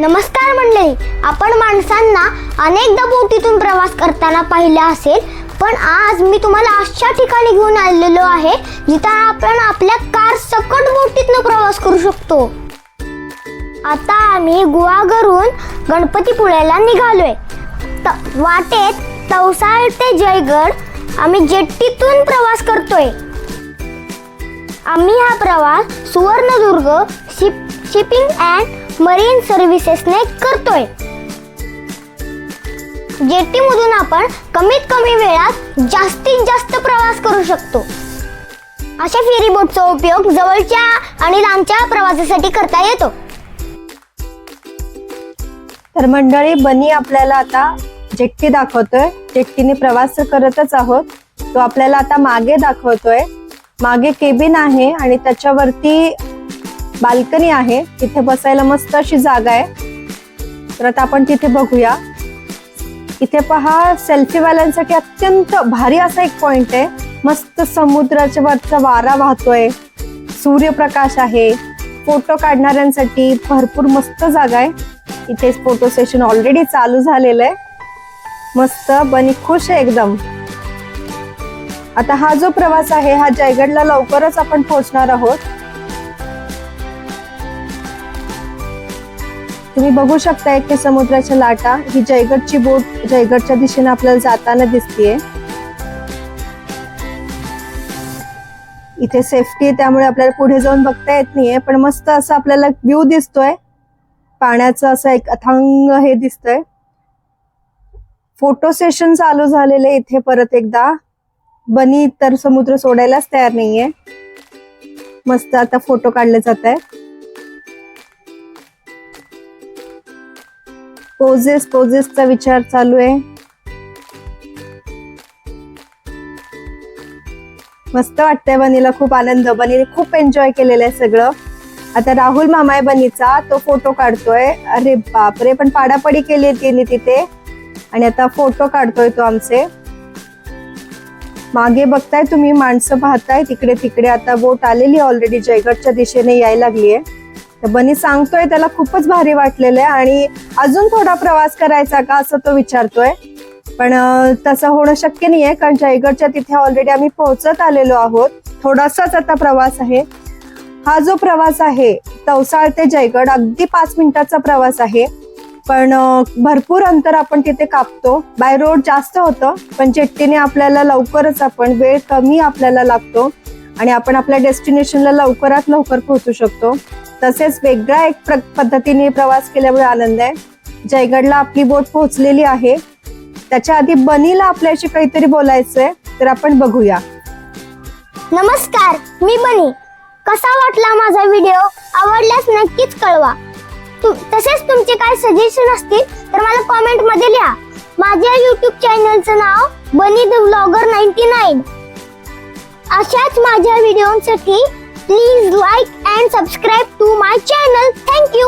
नमस्कार मंडळी. आपण माणसांना अनेकदा बोटीतून प्रवास करताना पाहिला असेल पण आज मी तुम्हाला अशा ठिकाणी घेऊन आलेलो आहे जिथं आपण आपल्या कार सकट बोटीतनं प्रवास करू शकतो. आता आम्ही गुहागरून गणपतीपुळ्याला निघालोय. त- वाटेत तवसाळ ते जयगड आम्ही जेट्टीतून प्रवास करतोय. आम्ही हा प्रवास Suvarnadurg ship shipping and marine सर्व्हिसेसने करतोय. जेटीमधून आपण कमीत कमी वेळात जास्तीत जास्त प्रवास करू शकतो. अशा फेरी बोटचा उपयोग जवळच्या आणि लांबच्या प्रवासासाठी करता येतो. तर मंडळी बनी आपल्याला आता जेट्टी दाखवतोय. जेट्टीने प्रवास करतच आहोत. तो आपल्याला आता मागे दाखवतोय. मागे केबिन आहे आणि त्याच्यावरती बाल्कनी आहे. तिथे बसायला मस्त अशी जागा आहे. तर आता आपण तिथे बघूया. इथे पहा सेल्फीवाल्यांसाठी अत्यंत भारी असा एक पॉइंट आहे. मस्त समुद्राच्या वरचा वारा वाहतोय. सूर्यप्रकाश आहे. फोटो काढणाऱ्यांसाठी भरपूर मस्त जागा आहे. इथे फोटो सेशन ऑलरेडी चालू झालेलं आहे. मस्त बनी खुश आहे एकदम. आता हा जो प्रवास आहे हा जयगडला लवकरच आपण पोहोचणार आहोत. तुम्ही बघू शकताय की समुद्राच्या लाटा ही जयगडची बोट जयगडच्या दिशेने आपल्याला जाताना दिसतीये. इथे सेफ्टी आहे त्यामुळे आपल्याला पुढे जाऊन बघता येत नाहीये पण मस्त असं आपल्याला व्ह्यू दिसतोय. पाण्याचं असं एक अथांग हे दिसतंय. फोटो सेशन चालू झालेले इथे परत एकदा. बनी तर समुद्र सोडायलाच तयार नाहीये. मस्त आता फोटो काढले जात आहे पोजेस पोजेसचा विचार चालू आहे. मस्त वाटतंय बनीला खूप आनंद. बनीने खूप एन्जॉय केलेलं आहे सगळं. आता राहुल मामा आहे बनीचा तो फोटो काढतोय. अरे बापरे पण पाडापडी केली तिने तिथे. आणि आता फोटो काढतोय तो आमचे. मागे बघताय तुम्ही माणसं पाहताय तिकडे तिकडे आता बोट आलेली ऑलरेडी जयगडच्या दिशेने यायला आहे तर बनी सांगतोय त्याला खूपच भारी वाटलेलं आहे आणि अजून थोडा प्रवास करायचा का असं तो विचारतोय. पण तसं होणं शक्य नाही आहे कारण जयगडच्या तिथे ऑलरेडी आम्ही पोहोचत आलेलो आहोत. थोडासाच आता प्रवास आहे. हा जो प्रवास आहे तवसाळ ते जयगड अगदी पाच मिनिटाचा प्रवास आहे. पण भरपूर अंतर आपण तिथे कापतो. बाय रोड जास्त होतं पण जेट्टीने आपल्याला लवकरच आपण वेळ कमी आपल्याला लागतो आणि आपण आपल्या डेस्टिनेशनला लवकरात लवकर पोहोचू शकतो. तसेच वेगळ्या एक प्र- पद्धतीने प्रवास केल्यामुळे आनंद आहे. जयगडला आपली बोट पोहोचलेली आहे. त्याच्या आधी बनीला आपल्याशी काहीतरी बोलायचंय तर आपण बघूया. नमस्कार मी बनी. कसा वाटला माझा व्हिडिओ? आवडल्यास नक्कीच कळवा. तु- तसेच तुमचे काय सजेशन असतील तर मला कॉमेंटमध्ये लिहा. माझ्या युट्यूब चॅनलचं नाव बनी द ब्लॉगर नाईन्टी नाईन अशाच माझ्या व्हिडिओसाठी please like and subscribe to my channel thank you